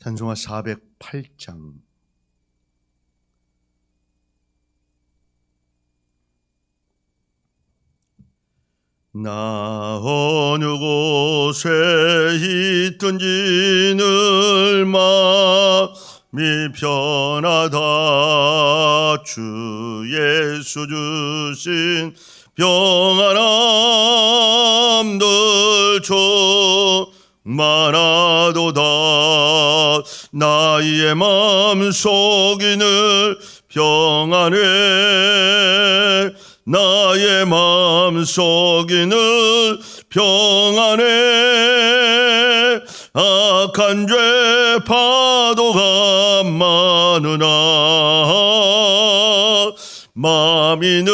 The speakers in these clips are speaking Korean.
찬송가 408장. 나 어느 곳에 있든지 늘 마음이 편하다. 주 예수 주신 평안함 늘충 만하도다 나의 마음속이 늘 평안해. 나의 마음속이 늘 평안해. 악한 죄 파도가 많으나 마음이 늘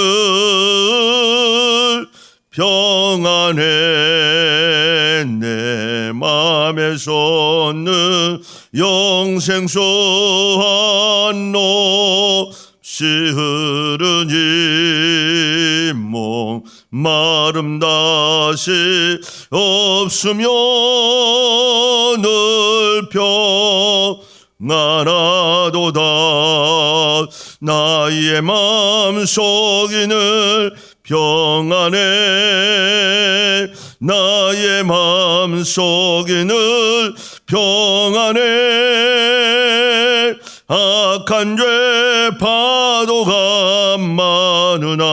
평안해 내 맘에서는 영생수 한로 없이 흐르니 목마름 다시 없으며 늘 평안하도다 나의 마음속이 늘 평안해 나의 마음속이 늘 평안해. 악한 죄 파도가 많으나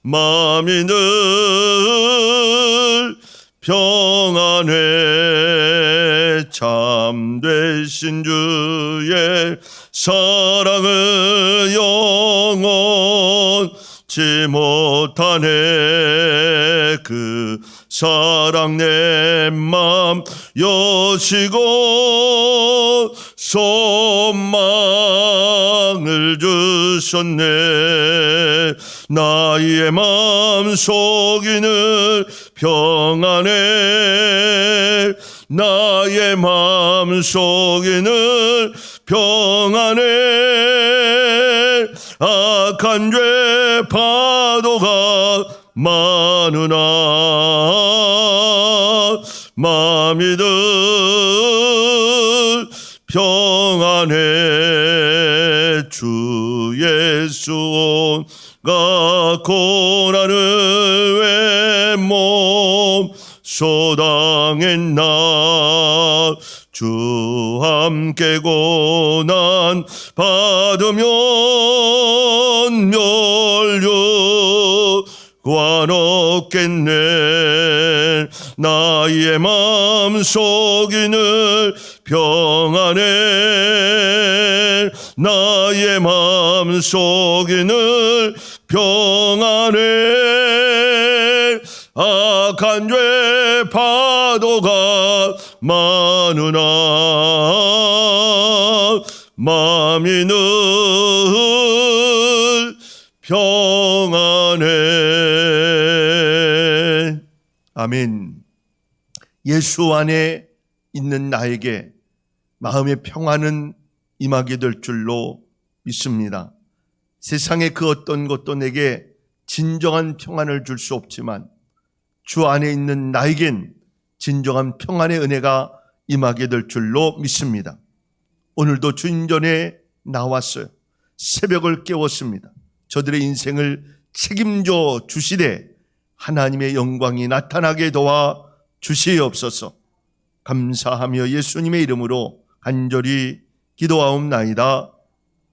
마음이 늘 평안해. 참 되신 주의 사랑을 영 원치 못하네. 그 사랑 내 맘 여시고 소망을 주셨네. 나의 마음속이는 평안해. 나의 마음속에는 평안해 악한 죄 파도가 많으나 마음이 늘 평안해 주 예수 온가 고난을 왜몸 소당했나 주 함께 고난 받으면 멸류 관 없겠네. 나의 마음속이 늘 평안해. 나의 마음속이 늘 평안해 악한 죄 파도가 많으나 마음이 늘 평안해. 아멘. 예수 안에 있는 나에게 마음의 평안은 임하게 될 줄로 믿습니다. 세상의 그 어떤 것도 내게 진정한 평안을 줄 수 없지만 주 안에 있는 나에겐 진정한 평안의 은혜가 임하게 될 줄로 믿습니다. 오늘도 주인 전에 나왔어요. 새벽을 깨웠습니다. 저들의 인생을 책임져 주시되 하나님의 영광이 나타나게 도와 주시옵소서. 감사하며 예수님의 이름으로 간절히 기도하옵나이다.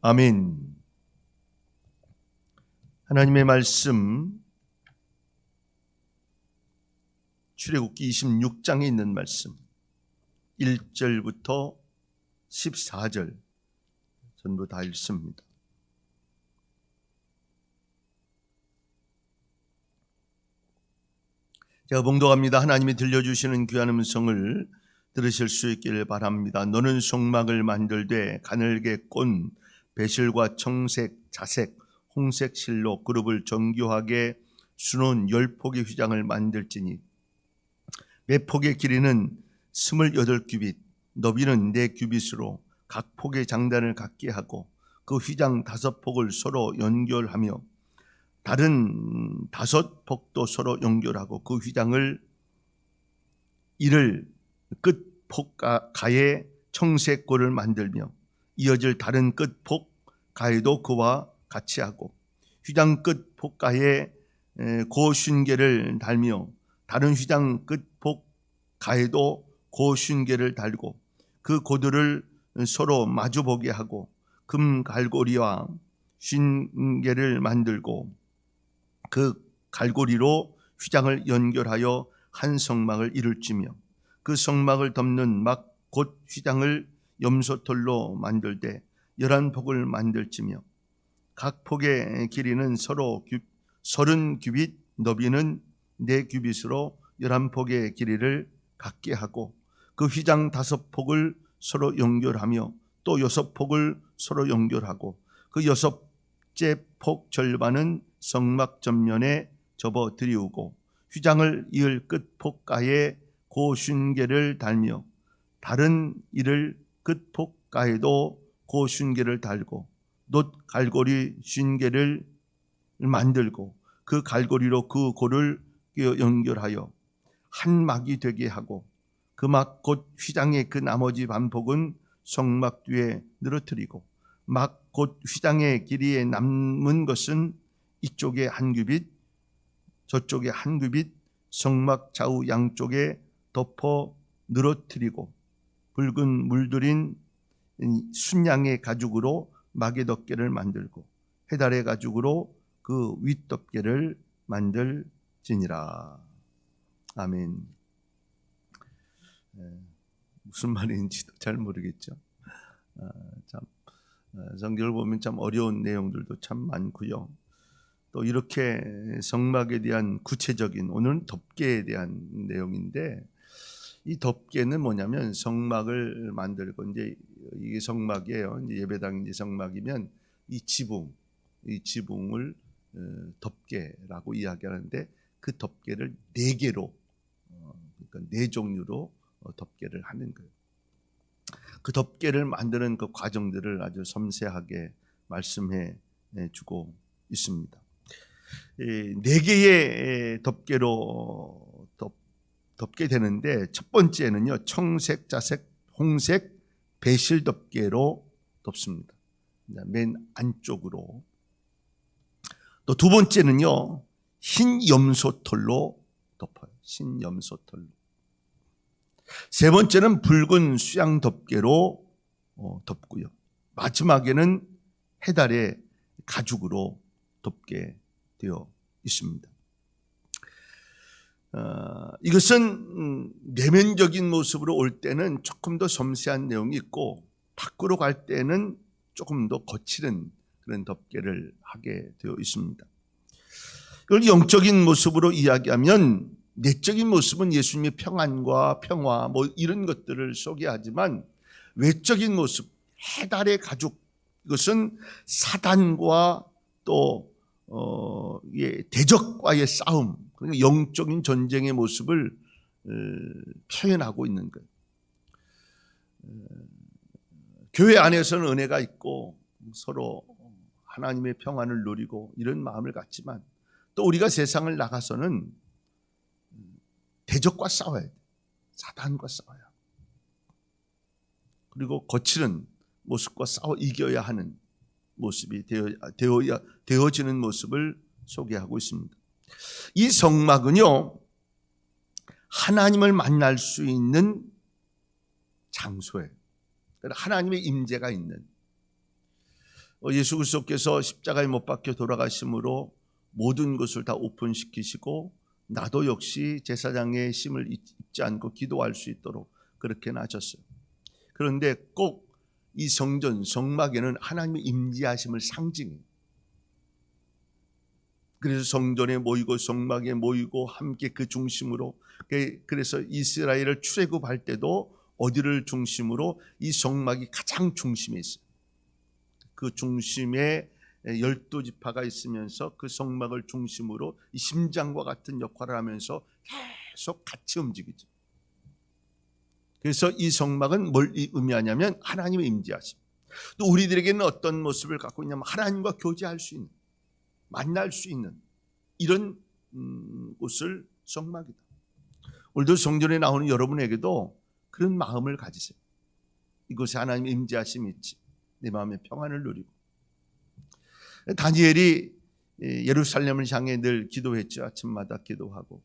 아멘. 하나님의 말씀 출애굽기 26장에 있는 말씀 1절부터 14절 전부 다 읽습니다. 제가 봉독합니다. 하나님이 들려주시는 귀한 음성을 들으실 수 있기를 바랍니다. 너는 성막을 만들되 가늘게 꼰 배실과 청색, 자색, 홍색 실로 그룹을 정교하게 수놓은 열 폭의 휘장을 만들지니 매 폭의 길이는 스물여덟 규빗, 너비는 네 규빗으로 각 폭의 장단을 갖게 하고 그 휘장 다섯 폭을 서로 연결하며 다른 다섯 폭도 서로 연결하고 그 휘장을 이를 끝 폭가에 청색 골을 만들며 이어질 다른 끝 폭가에도 그와 같이 하고 휘장 끝 폭가에 고순계를 달며 다른 휘장 끝폭 가에도 고순계를 달고 그 고들을 서로 마주보게 하고 금 갈고리와 쉰계를 만들고 그 갈고리로 휘장을 연결하여 한 성막을 이룰지며 그 성막을 덮는 막 곧 휘장을 염소털로 만들되 열한 폭을 만들지며 각 폭의 길이는 서로 규, 서른 규빗 너비는 네 규빗으로 열한 폭의 길이를 갖게 하고 그 휘장 다섯 폭을 서로 연결하며 또 여섯 폭을 서로 연결하고 그 여섯째 폭 절반은 성막 전면에 접어 들이우고 휘장을 이을 끝 폭가에 고순계를 달며 다른 이를 끝 폭가에도 고순계를 달고 놋 갈고리 쉰계를 만들고 그 갈고리로 그 고를 연결하여 한 막이 되게 하고 그 막 곧 휘장의 그 나머지 반폭은 성막 뒤에 늘어뜨리고 막 곧 휘장의 길이에 남은 것은 이쪽에 한 규빗 저쪽에 한 규빗 성막 좌우 양쪽에 덮어 늘어뜨리고 붉은 물들인 순양의 가죽으로 막의 덮개를 만들고 해달의 가죽으로 그 윗덮개를 만들지니라. 아멘. 에, 무슨 말인지도 잘 모르겠죠. 아, 참 아, 성경을 보면 참 어려운 내용들도 참 많고요. 또 이렇게 성막에 대한 구체적인 오늘은 덮개에 대한 내용인데 이 덮개는 뭐냐면 성막을 만들고 이제 이게 성막이에요. 이제 예배당 이제 성막이면 이 지붕, 이 지붕을 어, 덮개라고 이야기하는데 그 덮개를 네 개로 어, 그러니까 네 종류로 어, 덮개를 하는 거예요. 그 덮개를 만드는 그 과정들을 아주 섬세하게 말씀해 주고 있습니다. 네 개의 덮개로 덮, 덮게 되는데 첫 번째는요 청색, 자색, 홍색, 배실 덮개로 덮습니다. 맨 안쪽으로 또 두 번째는요 흰 염소털로 덮어요. 흰 염소털로. 세 번째는 붉은 수양 덮개로 어, 덮고요. 마지막에는 해달의 가죽으로 덮게 되어 있습니다. 어, 이것은 음, 내면적인 모습으로 올 때는 조금 더 섬세한 내용이 있고 밖으로 갈 때는 조금 더 거칠은 그런 덮개를 하게 되어 있습니다. 이걸 영적인 모습으로 이야기하면 내적인 모습은 예수님의 평안과 평화 뭐 이런 것들을 소개하지만 외적인 모습 해달의 가죽 이것은 사단과 또 어, 예, 대적과의 싸움, 그러니까 영적인 전쟁의 모습을 어, 표현하고 있는 거예요. 어, 교회 안에서는 은혜가 있고 서로 하나님의 평안을 누리고 이런 마음을 갖지만 또 우리가 세상을 나가서는 대적과 싸워야 돼. 사단과 싸워야. 그리고 거칠은 모습과 싸워 이겨야 하는 모습이 되어, 되어, 되어지는 모습을 소개하고 있습니다. 이 성막은요, 하나님을 만날 수 있는 장소예요. 그러니까 하나님의 임재가 있는 어, 예수 그리스도께서 십자가에 못 박혀 돌아가심으로 모든 것을 다 오픈시키시고 나도 역시 제사장의 심을 잊지 않고 기도할 수 있도록 그렇게 하셨어요. 그런데 꼭 이 성전 성막에는 하나님의 임재하심을 상징해요. 그래서 성전에 모이고 성막에 모이고 함께 그 중심으로 그- 그래서 이스라엘을 출애굽할 때도 어디를 중심으로 이 성막이 가장 중심에 있어요. 그 중심에 열두 지파가 있으면서 그 성막을 중심으로 이 심장과 같은 역할을 하면서 계속 같이 움직이죠. 그래서 이 성막은 뭘 의미하냐면 하나님의 임재하심. 또 우리들에게는 어떤 모습을 갖고 있냐면 하나님과 교제할 수 있는 만날 수 있는 이런 음, 곳을 성막이다. 오늘도 성전에 나오는 여러분에게도 그런 마음을 가지세요. 이곳에 하나님의 임재하심이 있지. 내 마음의 평안을 누리고. 다니엘이 예루살렘을 향해 늘 기도했죠. 아침마다 기도하고.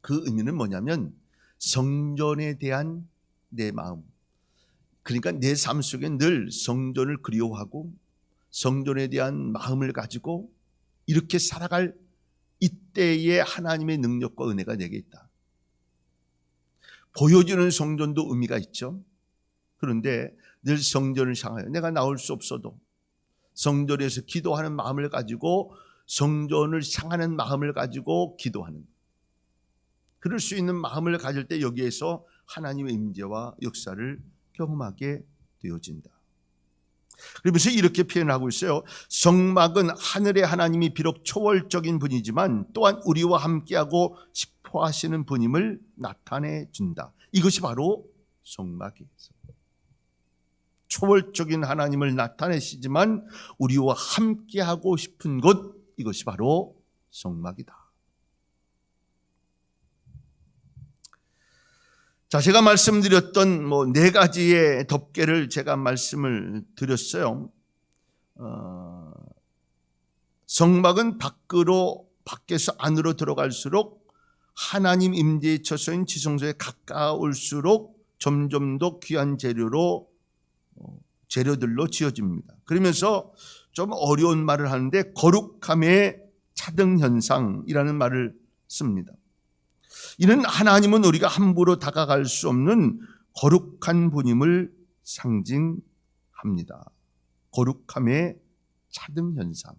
그 의미는 뭐냐면 성전에 대한 내 마음. 그러니까 내 삶 속에 늘 성전을 그리워하고 성전에 대한 마음을 가지고 이렇게 살아갈 이때의 하나님의 능력과 은혜가 내게 있다. 보여주는 성전도 의미가 있죠. 그런데 늘 성전을 향하여 내가 나올 수 없어도 성전에서 기도하는 마음을 가지고 성전을 향하는 마음을 가지고 기도하는 그럴 수 있는 마음을 가질 때 여기에서 하나님의 임재와 역사를 경험하게 되어진다. 그러면서 이렇게 표현하고 있어요. 성막은 하늘의 하나님이 비록 초월적인 분이지만 또한 우리와 함께하고 싶어 하시는 분임을 나타내 준다. 이것이 바로 성막이에요. 초월적인 하나님을 나타내시지만 우리와 함께하고 싶은 것 이것이 바로 성막이다. 자, 제가 말씀드렸던 뭐 네 가지의 덮개를 제가 말씀을 드렸어요. 어, 성막은 밖으로 밖에서 안으로 들어갈수록 하나님 임재의 처소인 지성소에 가까울수록 점점 더 귀한 재료로 어, 재료들로 지어집니다. 그러면서 좀 어려운 말을 하는데 거룩함의 차등 현상이라는 말을 씁니다. 이는 하나님은 우리가 함부로 다가갈 수 없는 거룩한 분임을 상징합니다. 거룩함의 차등 현상.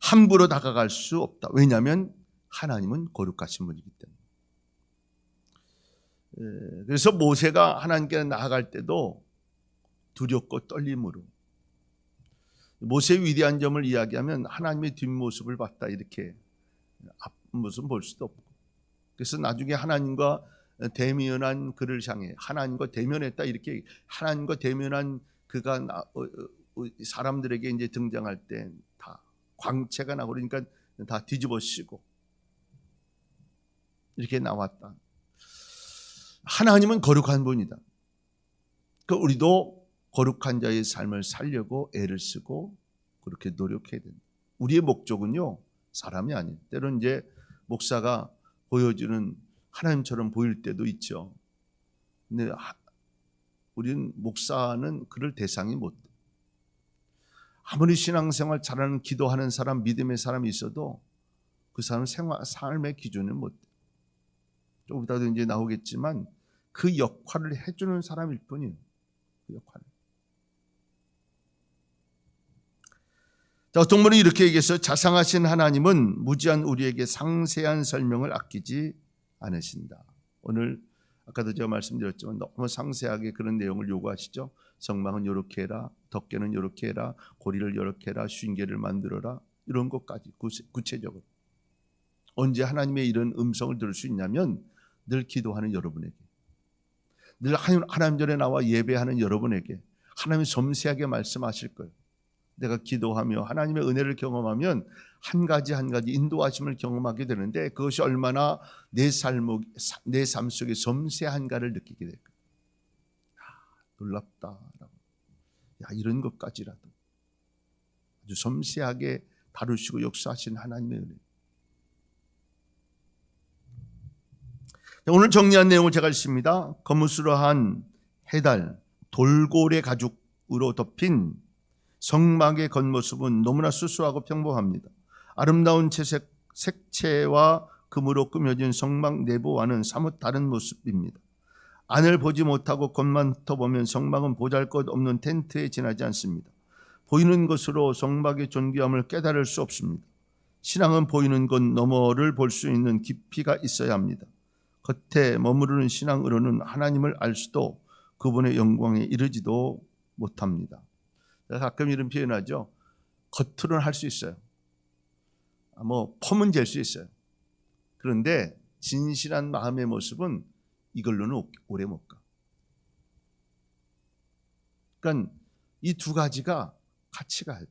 함부로 다가갈 수 없다. 왜냐하면 하나님은 거룩하신 분이기 때문에. 예, 그래서 모세가 하나님께 나아갈 때도 두렵고 떨림으로 모세의 위대한 점을 이야기하면 하나님의 뒷모습을 봤다 이렇게 앞모습 볼 수도 없고 그래서 나중에 하나님과 대면한 그를 향해 하나님과 대면했다 이렇게 하나님과 대면한 그가 어, 사람들에게 이제 등장할 때 다 광채가 나고 그러니까 다 뒤집어쓰고 이렇게 나왔다. 하나님은 거룩한 분이다. 그 우리도 거룩한 자의 삶을 살려고 애를 쓰고 그렇게 노력해야 된다. 우리의 목적은요 사람이 아니에요. 때론 이제 목사가 보여주는 하나님처럼 보일 때도 있죠. 근데 우리는 목사는 그럴 대상이 못 돼. 아무리 신앙생활 잘하는 기도하는 사람, 믿음의 사람이 있어도 그 사람 생활 삶의 기준은 못 돼. 조금 이따도 이제 나오겠지만 그 역할을 해주는 사람일 뿐이에요. 그 역할을. 자, 어떤 분이 이렇게 얘기해서 자상하신 하나님은 무지한 우리에게 상세한 설명을 아끼지 않으신다. 오늘 아까도 제가 말씀드렸지만 너무 상세하게 그런 내용을 요구하시죠. 성망은 이렇게 해라, 덮개는 이렇게 해라, 고리를 이렇게 해라, 쉰개를 만들어라 이런 것까지 구체적으로 언제 하나님의 이런 음성을 들을 수 있냐면 늘 기도하는 여러분에게 늘 하나님 전에 나와 예배하는 여러분에게 하나님이 섬세하게 말씀하실 거예요. 내가 기도하며 하나님의 은혜를 경험하면 한 가지 한 가지 인도하심을 경험하게 되는데 그것이 얼마나 내 삶, 속에 섬세한가를 느끼게 될 거예요. 아, 놀랍다라고. 야, 이런 것까지라도 아주 섬세하게 다루시고 역사하신 하나님의 은혜. 자, 오늘 정리한 내용을 제가 읽습니다. 거무스러한 해달, 돌고래 가죽으로 덮인 성막의 겉모습은 너무나 수수하고 평범합니다. 아름다운 채색 색채와 금으로 꾸며진 성막 내부와는 사뭇 다른 모습입니다. 안을 보지 못하고 겉만 훑어보면 성막은 보잘것 없는 텐트에 지나지 않습니다. 보이는 것으로 성막의 존귀함을 깨달을 수 없습니다. 신앙은 보이는 것 너머를 볼 수 있는 깊이가 있어야 합니다. 겉에 머무르는 신앙으로는 하나님을 알 수도 그분의 영광에 이르지도 못합니다. 가끔 이런 표현하죠. 겉으로는 할 수 있어요. 아, 뭐 폼은 될수 있어요. 그런데 진실한 마음의 모습은 이걸로는 오래 못 가. 그러니까 이 두 가지가 같이 가야 돼.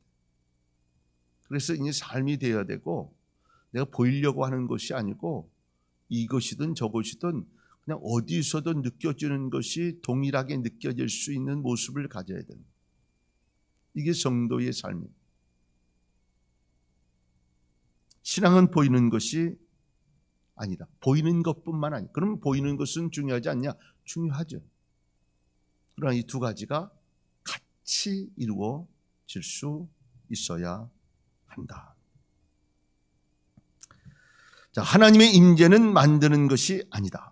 그래서 이 삶이 되어야 되고 내가 보이려고 하는 것이 아니고 이것이든 저것이든 그냥 어디서든 느껴지는 것이 동일하게 느껴질 수 있는 모습을 가져야 됩니다. 이게 성도의 삶입니다. 신앙은 보이는 것이 아니다. 보이는 것뿐만 아니. 그럼 보이는 것은 중요하지 않냐? 중요하죠. 그러나 이 두 가지가 같이 이루어질 수 있어야 한다. 자, 하나님의 임재는 만드는 것이 아니다.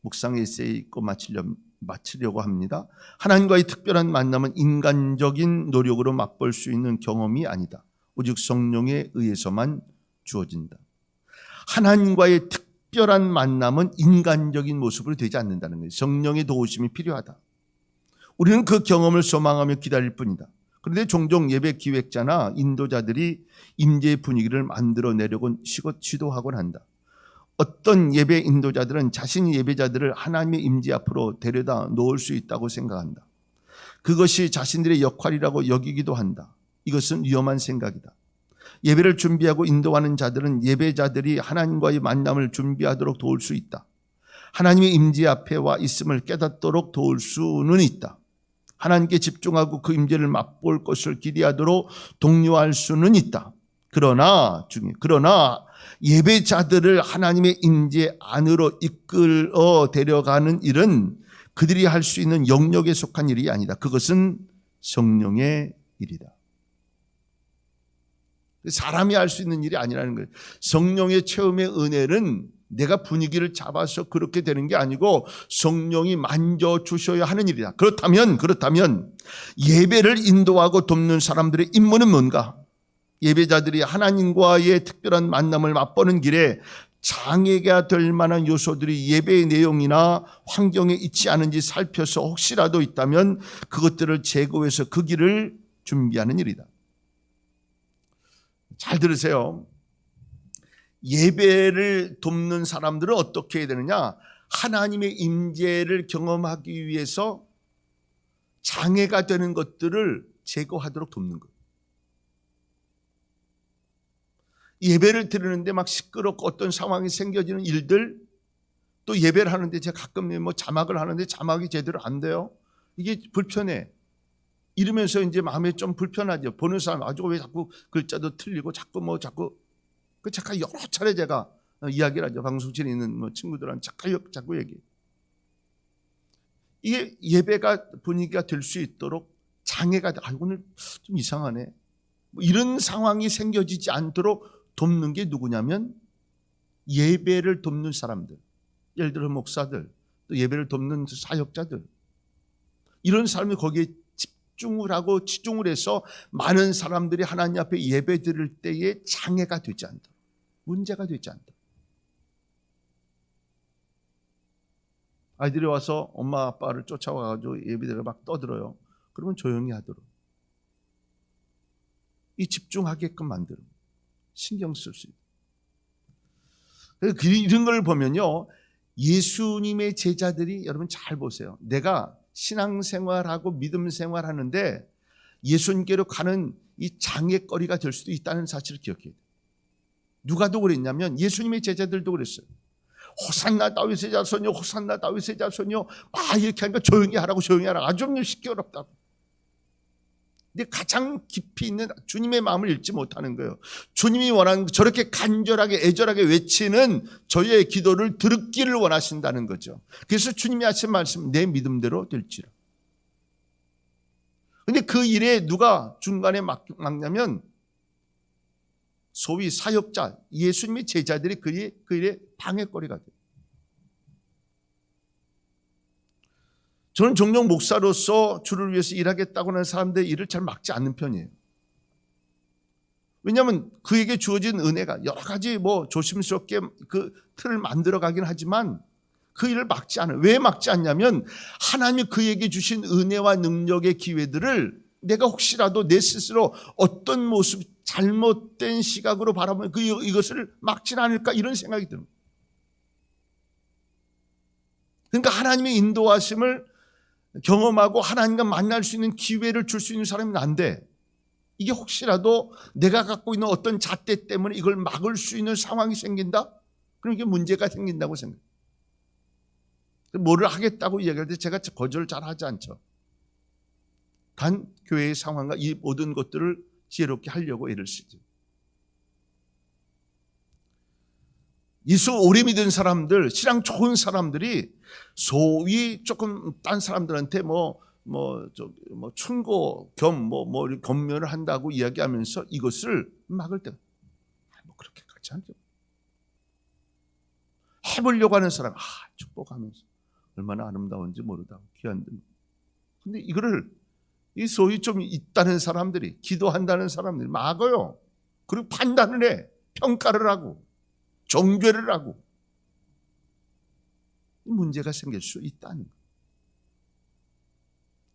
묵상 에세이 읽고 마치려, 마치려고 합니다. 하나님과의 특별한 만남은 인간적인 노력으로 맛볼 수 있는 경험이 아니다. 오직 성령에 의해서만 주어진다. 하나님과의 특별한 만남은 인간적인 모습으로 되지 않는다는 거예요. 성령의 도우심이 필요하다. 우리는 그 경험을 소망하며 기다릴 뿐이다. 그런데 종종 예배 기획자나 인도자들이 임재 분위기를 만들어 내려고 시도하곤 한다. 어떤 예배 인도자들은 자신이 예배자들을 하나님의 임재 앞으로 데려다 놓을 수 있다고 생각한다. 그것이 자신들의 역할이라고 여기기도 한다. 이것은 위험한 생각이다. 예배를 준비하고 인도하는 자들은 예배자들이 하나님과의 만남을 준비하도록 도울 수 있다. 하나님의 임재 앞에 와 있음을 깨닫도록 도울 수는 있다. 하나님께 집중하고 그 임재를 맛볼 것을 기대하도록 독려할 수는 있다. 그러나 중에 그러나 예배자들을 하나님의 임재 안으로 이끌어 데려가는 일은 그들이 할 수 있는 영역에 속한 일이 아니다. 그것은 성령의 일이다. 사람이 할 수 있는 일이 아니라는 거예요. 성령의 체험의 은혜는 내가 분위기를 잡아서 그렇게 되는 게 아니고 성령이 만져 주셔야 하는 일이다. 그렇다면 그렇다면 예배를 인도하고 돕는 사람들의 임무는 뭔가? 예배자들이 하나님과의 특별한 만남을 맛보는 길에 장애가 될 만한 요소들이 예배의 내용이나 환경에 있지 않은지 살펴서 혹시라도 있다면 그것들을 제거해서 그 길을 준비하는 일이다. 잘 들으세요. 예배를 돕는 사람들은 어떻게 해야 되느냐? 하나님의 임재를 경험하기 위해서 장애가 되는 것들을 제거하도록 돕는 것. 예배를 드리는데 막 시끄럽고 어떤 상황이 생겨지는 일들 또 예배를 하는데 제가 가끔 뭐 자막을 하는데 자막이 제대로 안 돼요. 이게 불편해. 이러면서 이제 마음에 좀 불편하죠. 보는 사람 아주 왜 자꾸 글자도 틀리고 자꾸 뭐 자꾸 그 잠깐 여러 차례 제가 이야기를 하죠. 방송실에 있는 뭐 친구들한테 자꾸 자꾸 얘기. 이게 예배가 분위기가 될 수 있도록 장애가 돼. 아 오늘 좀 이상하네. 뭐 이런 상황이 생겨지지 않도록 돕는 게 누구냐면 예배를 돕는 사람들. 예를 들어 목사들, 또 예배를 돕는 사역자들. 이런 사람이 거기에 집중을 하고 치중을 해서 많은 사람들이 하나님 앞에 예배 드릴 때에 장애가 되지 않다. 문제가 되지 않다. 아이들이 와서 엄마 아빠를 쫓아와가지고 예배드려 막 떠들어요. 그러면 조용히 하도록. 이 집중하게끔 만들어. 신경 쓸 수 있다. 그 이런 걸 보면요. 예수님의 제자들이 여러분 잘 보세요. 내가 신앙생활하고 믿음 생활 하는데 예수님께로 가는 이 장애거리가 될 수도 있다는 사실을 기억해야 돼요. 누가 도 그랬냐면 예수님의 제자들도 그랬어요. 호산나 다윗의 자손이요, 호산나 다윗의 자손이요. 막 이렇게 하니까 조용히 하라고 조용히 하라고 아주 시끄럽다고. 근데 가장 깊이 있는 주님의 마음을 읽지 못하는 거예요. 주님이 원하는 저렇게 간절하게 애절하게 외치는 저희의 기도를 들었기를 원하신다는 거죠. 그래서 주님이 하신 말씀 내 믿음대로 될지라. 근데 그 일에 누가 중간에 막, 막냐면 소위 사역자, 예수님의 제자들이 그 일에, 그 일에 방해거리가 돼요. 저는 종종 목사로서 주를 위해서 일하겠다고 하는 사람들의 일을 잘 막지 않는 편이에요. 왜냐하면 그에게 주어진 은혜가 여러 가지 뭐 조심스럽게 그 틀을 만들어 가긴 하지만 그 일을 막지 않아요. 왜 막지 않냐면 하나님이 그에게 주신 은혜와 능력의 기회들을 내가 혹시라도 내 스스로 어떤 모습 잘못된 시각으로 바라보면 그 이것을 막지 않을까 이런 생각이 듭니다. 그러니까 하나님의 인도하심을 경험하고 하나님과 만날 수 있는 기회를 줄 수 있는 사람이 난데 이게 혹시라도 내가 갖고 있는 어떤 잣대 때문에 이걸 막을 수 있는 상황이 생긴다? 그럼 이게 문제가 생긴다고 생각해요. 뭐를 하겠다고 이야기할 때 제가 거절을 잘 하지 않죠. 단 교회의 상황과 이 모든 것들을 지혜롭게 하려고 애를 쓰죠. 예수 오래 믿은 사람들, 신앙 좋은 사람들이 소위 조금 딴 사람들한테 뭐, 뭐, 저, 뭐, 충고, 겸, 뭐, 뭐, 검면을 한다고 이야기하면서 이것을 막을 때, 아, 뭐, 그렇게까지 하죠. 해보려고 하는 사람, 아, 축복하면서. 얼마나 아름다운지 모르다. 귀한 듯. 근데 이거를, 이 소위 좀 있다는 사람들이, 기도한다는 사람들이 막어요. 그리고 판단을 해. 평가를 하고. 종교를 하고 문제가 생길 수 있다는 거예요.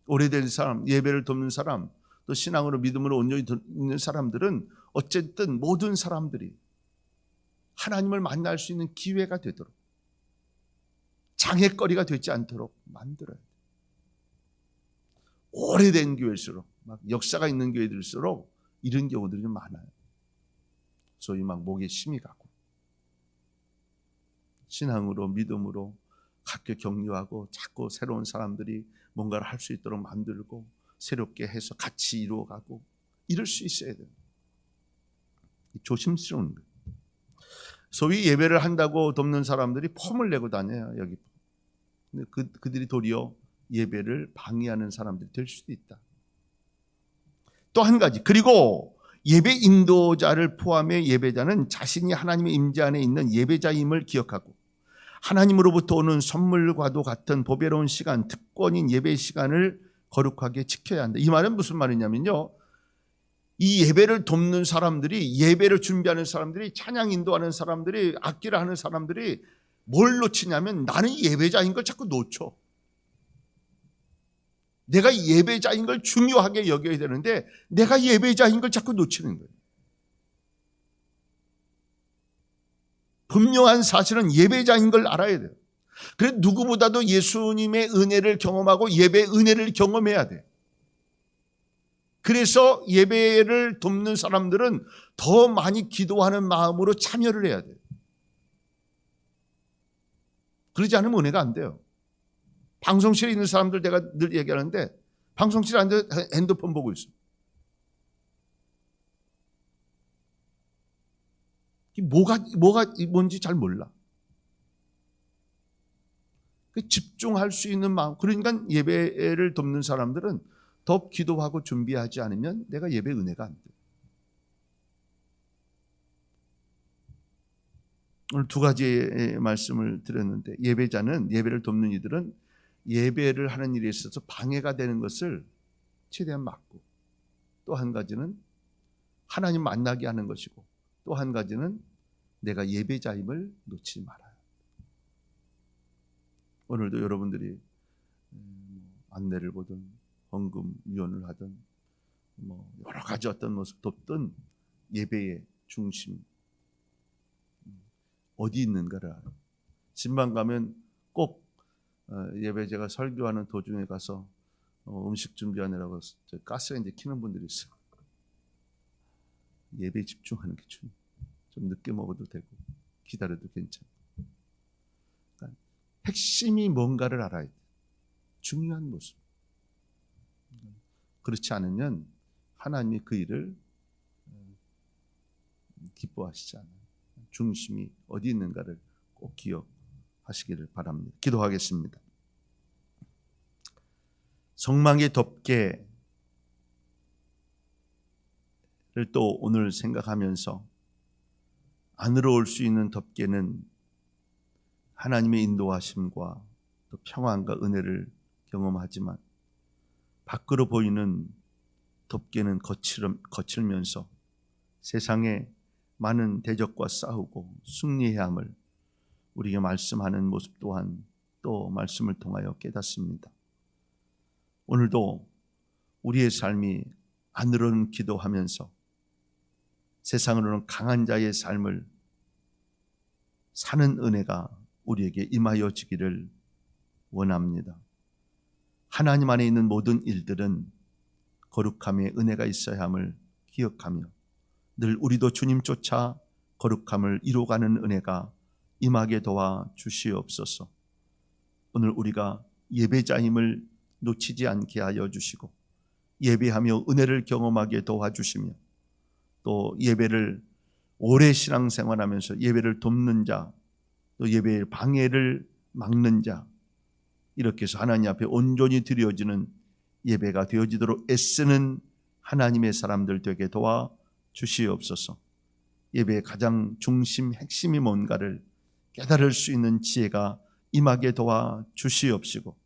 오래된 사람, 예배를 돕는 사람, 또 신앙으로 믿음으로 온전히 있는 사람들은 어쨌든 모든 사람들이 하나님을 만날 수 있는 기회가 되도록 장애거리가 되지 않도록 만들어야 돼요. 오래된 교회일수록 막 역사가 있는 교회들일수록 이런 경우들이 좀 많아요. 소위 막 목에 심이 가고 신앙으로 믿음으로 학교 격려하고 자꾸 새로운 사람들이 뭔가를 할 수 있도록 만들고 새롭게 해서 같이 이루어가고 이럴 수 있어야 돼요. 조심스러운 거예요. 소위 예배를 한다고 돕는 사람들이 폼을 내고 다녀요. 여기. 근데 그, 그들이 도리어 예배를 방해하는 사람들이 될 수도 있다. 또 한 가지. 그리고 예배 인도자를 포함해 예배자는 자신이 하나님의 임재 안에 있는 예배자임을 기억하고 하나님으로부터 오는 선물과도 같은 보배로운 시간, 특권인 예배 시간을 거룩하게 지켜야 한다. 이 말은 무슨 말이냐면요. 이 예배를 돕는 사람들이 예배를 준비하는 사람들이 찬양 인도하는 사람들이 악기를 하는 사람들이 뭘 놓치냐면 나는 예배자인 걸 자꾸 놓쳐. 내가 예배자인 걸 중요하게 여겨야 되는데 내가 예배자인 걸 자꾸 놓치는 거예요. 분명한 사실은 예배자인 걸 알아야 돼요. 그래 누구보다도 예수님의 은혜를 경험하고 예배 은혜를 경험해야 돼. 그래서 예배를 돕는 사람들은 더 많이 기도하는 마음으로 참여를 해야 돼. 그러지 않으면 은혜가 안 돼요. 방송실에 있는 사람들 내가 늘 얘기하는데 방송실에 앉아 핸드폰 보고 있어. 뭐가 뭐가 뭔지 잘 몰라. 그 집중할 수 있는 마음. 그러니까 예배를 돕는 사람들은 더 기도하고 준비하지 않으면 내가 예배 은혜가 안 돼. 오늘 두 가지의 말씀을 드렸는데 예배자는 예배를 돕는 이들은 예배를 하는 일에 있어서 방해가 되는 것을 최대한 막고 또 한 가지는 하나님 만나게 하는 것이고 또 한 가지는 내가 예배자임을 놓치지 말아요. 오늘도 여러분들이 음, 안내를 보든 헌금 위원을 하든 뭐 여러 가지 어떤 모습 돕든 예배의 중심 음, 어디 있는가를. 집만 가면 꼭 어, 예배 제가 설교하는 도중에 가서 어, 음식 준비하느라고 가스레인지 키는 분들이 있어요. 예배에 집중하는 게 중요해요. 좀 늦게 먹어도 되고 기다려도 괜찮고 그러니까 핵심이 뭔가를 알아야 돼. 중요한 모습. 그렇지 않으면 하나님이 그 일을 음, 기뻐하시지 않아요. 중심이 어디 있는가를 꼭 기억 하시기를 바랍니다. 기도하겠습니다. 성막의 덮개를 또 오늘 생각하면서 안으로 올 수 있는 덮개는 하나님의 인도하심과 또 평안과 은혜를 경험하지만 밖으로 보이는 덮개는 거칠, 거칠면서 세상에 많은 대적과 싸우고 승리해야 함을 우리에게 말씀하는 모습 또한 또 말씀을 통하여 깨닫습니다. 오늘도 우리의 삶이 안으로는 기도하면서 세상으로는 강한 자의 삶을 사는 은혜가 우리에게 임하여 지기를 원합니다. 하나님 안에 있는 모든 일들은 거룩함의 은혜가 있어야 함을 기억하며 늘 우리도 주님 쫓아 거룩함을 이루어가는 은혜가 임하게 도와 주시옵소서. 오늘 우리가 예배자임을 놓치지 않게 하여 주시고 예배하며 은혜를 경험하게 도와주시며 또 예배를 오래 신앙생활하면서 예배를 돕는 자, 또 예배의 방해를 막는 자 이렇게 해서 하나님 앞에 온전히 드려지는 예배가 되어지도록 애쓰는 하나님의 사람들 되게 도와 주시옵소서. 예배의 가장 중심 핵심이 뭔가를 깨달을 수 있는 지혜가 임하게 도와 주시옵시고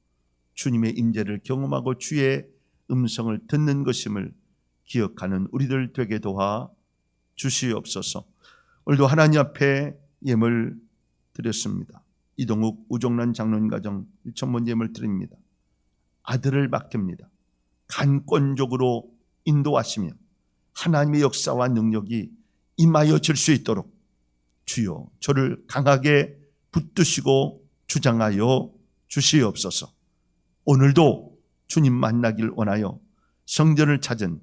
주님의 임재를 경험하고 주의 음성을 듣는 것임을 기억하는 우리들 되게 도와 주시옵소서. 오늘도 하나님 앞에 예물 드렸습니다. 이동욱 우종란 장로님 가정 1천번 예물 드립니다. 아들을 맡깁니다. 간권적으로 인도하시며 하나님의 역사와 능력이 임하여 질 수 있도록 주여 저를 강하게 붙드시고 주장하여 주시옵소서. 오늘도 주님 만나길 원하여 성전을 찾은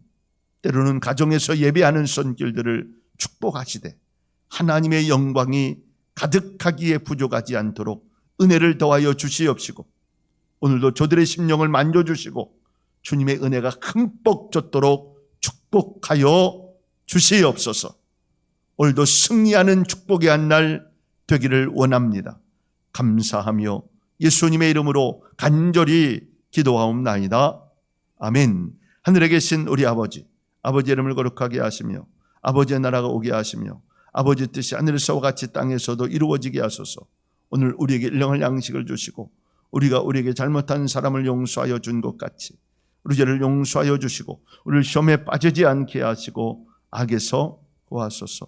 때로는 가정에서 예배하는 손길들을 축복하시되 하나님의 영광이 가득하기에 부족하지 않도록 은혜를 더하여 주시옵시고 오늘도 저들의 심령을 만져주시고 주님의 은혜가 흠뻑 젖도록 축복하여 주시옵소서. 오늘도 승리하는 축복의 한 날 되기를 원합니다. 감사하며 예수님의 이름으로 간절히 기도하옵나이다. 아멘. 하늘에 계신 우리 아버지, 아버지 이름을 거룩하게 하시며 아버지의 나라가 오게 하시며 아버지 뜻이 하늘에서와 같이 땅에서도 이루어지게 하소서. 오늘 우리에게 일용할 양식을 주시고 우리가 우리에게 잘못한 사람을 용서하여 준 것 같이 우리 죄를 용서하여 주시고 우리를 시험에 빠지지 않게 하시고 악에서 구하소서.